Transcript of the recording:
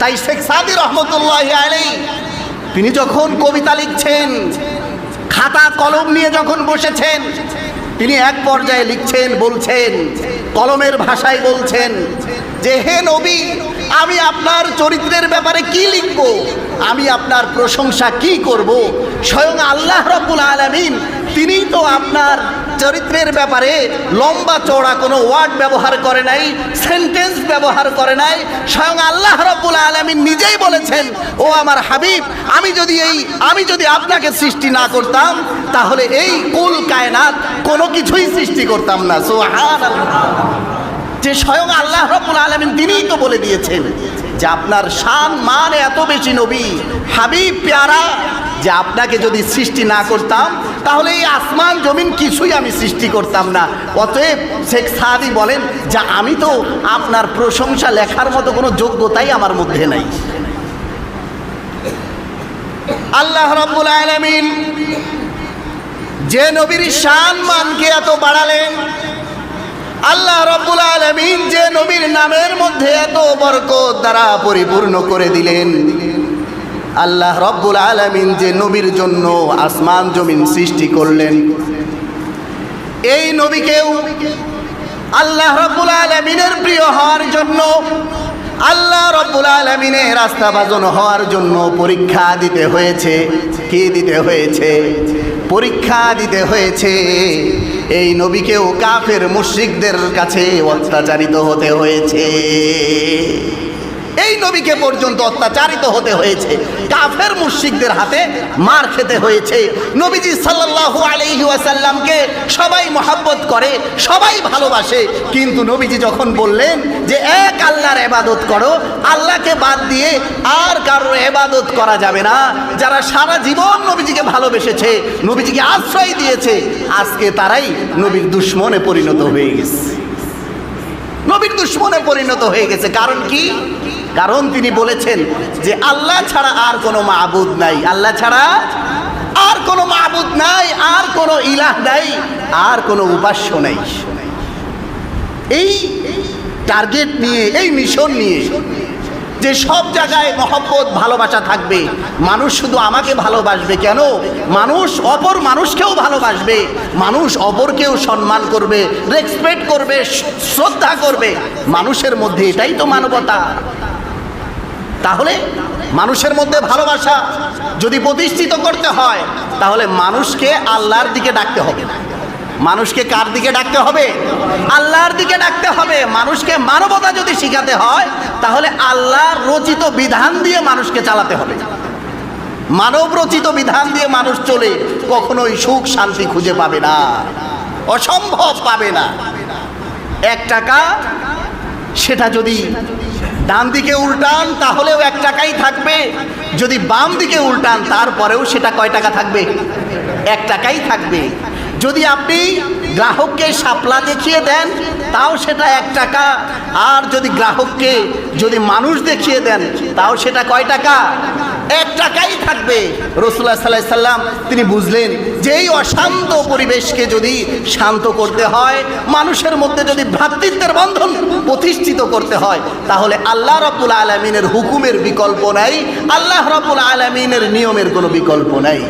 তাই শেখ সাদি রহমতুল্লাহ আলী তিনি যখন কবিতা লিখছেন, খাতা কলম নিয়ে যখন বসেছেন, তিনি এক পর্যায়ে লিখছেন, বলছেন, কলমের ভাষায় বলছেন যে, হে নবী, আমি আপনার চরিত্রের ব্যাপারে কি লিখব? আমি আপনার প্রশংসা কি করব? স্বয়ং আল্লাহ রব্বুল আলমিন তিনিই তো আপনার চরিত্রের ব্যাপারে লম্বা চওড়া কোনো ওয়ার্ড ব্যবহার করে নাই, সেন্টেন্স ব্যবহার করে নাই, স্বয়ং আল্লাহ রব্বুল আলমিন নিজেই বলেছেন, ও আমার হাবিব, আমি যদি এই, আমি যদি আপনাকে সৃষ্টি না করতাম, তাহলে এই কুল কায়নাত কোনো কিছুই সৃষ্টি করতাম না। সোহান যে স্বয়ং আল্লাহ রব্বুল আলমিন তিনিই তো বলে দিয়েছেন। যে আপনার শান, মান এত বেশি নবী, হাবিব, পেয়ারা, যে আপনাকে যদি সৃষ্টি না করতাম, তাহলে এই আসমান, জমিন কিছুই আমি সৃষ্টি করতাম না। অতএব শেখ সাদি বলেন যে আমি তো আপনার প্রশংসা লেখার মতো কোনো যোগ্যতাই আমার মধ্যে নাই। আল্লাহ রব্বুল আলমিন যে নবীর শান, মানকে এত বাড়ালেন আল্লাহ রব্বুল আলমিন যে নবীর নামের মধ্যে এত বরকত দ্বারা পরিপূর্ণ করে দিলেন। আল্লাহ রব্বুল আলমিন যে নবীর জন্য আসমান জমিন সৃষ্টি করলেন। এই নবীকেও আল্লাহ রব্বুল আলমিনের প্রিয় হওয়ার জন্য আল্লাহ রব্বুল আলমিনে রাস্তা বাজন হওয়ার জন্য পরীক্ষা দিতে হয়েছে। কি দিতে হয়েছে? পরীক্ষা দিতে হয়েছে। এই নবীকেও কাফের মুশ্রিকদের কাছে অত্যাচারিত হতে হয়েছে। এই নবীকে পর্যন্ত অত্যাচারিত হতে হয়েছে। কাফের মুশিকদের হাতে মার খেতে হয়েছে। নবীজি সাল্লাল্লাহু আলাইহি ওয়াসাল্লামকে সবাই মহাব্বত করে, সবাই ভালোবাসে। কিন্তু নবীজি যখন বললেন যে, এক আল্লাহর এবাদত করো, আল্লাহকে বাদ দিয়ে আর কারোর এবাদত করা যাবে না। যারা সারা জীবন নবীজিকে ভালোবেসেছে, নবীজিকে আশ্রয় দিয়েছে, আজকে তারাই নবীর দুশ্মনে পরিণত হয়ে গেছে। নবীর দুশ্মনে পরিণত হয়ে গেছে। কারণ কি? কারণ তিনি বলেছেন যে আল্লাহ ছাড়া আর কোনো মাহবুদ নাই। আল্লাহ ছাড়া আর কোনো মাহবুদ নাই, আর কোনো ইলাহ নাই, আর কোনো উপাস্য নাই। এই টার্গেট নিয়ে, এই মিশন নিয়ে যে সব জায়গায় মহব্বত, ভালোবাসা থাকবে, মানুষ শুধু আমাকে ভালোবাসবে কেন? মানুষ অপর মানুষকেও ভালোবাসবে, মানুষ অপরকেও সম্মান করবে রেসপেক্ট করবে, শ্রদ্ধা করবে। মানুষের মধ্যে এটাই তো মানবতা। তাহলে মানুষের মধ্যে ভালোবাসা যদি প্রতিষ্ঠিত করতে হয়, তাহলে মানুষকে আল্লাহর দিকে ডাকতে হবে। মানুষকে কার দিকে ডাকতে হবে? আল্লাহর দিকে ডাকতে হবে। মানুষকে মানবতা যদি শিখাতে হয়, তাহলে আল্লাহর রচিত বিধান দিয়ে মানুষকে চালাতে হবে। মানব রচিত বিধান দিয়ে মানুষ চলে কখনোই সুখ শান্তি খুঁজে পাবে না, অসম্ভব পাবে না। এক টাকা, সেটা যদি ডান দিকে উল্টান, তাহলেও এক টাকাই থাকবে। যদি বাম দিকে উল্টান, তারপরেও সেটা কয় টাকা থাকবে? এক টাকাই থাকবে। যদি আপনি গ্রাহককে শাপলা দেখিয়ে দেন, তাও সেটা এক টাকা। আর যদি গ্রাহককে যদি মানুষ দেখিয়ে দেন, তাও সেটা কয় টাকা? এক টাকাই থাকবে। রসুল্লাহ সাল্লাহ সাল্লাম তিনি বুঝলেন যে এই অশান্ত পরিবেশকে যদি শান্ত করতে হয়, মানুষের মধ্যে যদি ভ্রাতৃত্বের বন্ধন প্রতিষ্ঠিত করতে হয়, তাহলে আল্লাহ রব্বুল আলমিনের হুকুমের বিকল্প নাই, আল্লাহ রব্বুল আলমিনের নিয়মের কোনো বিকল্প নাই।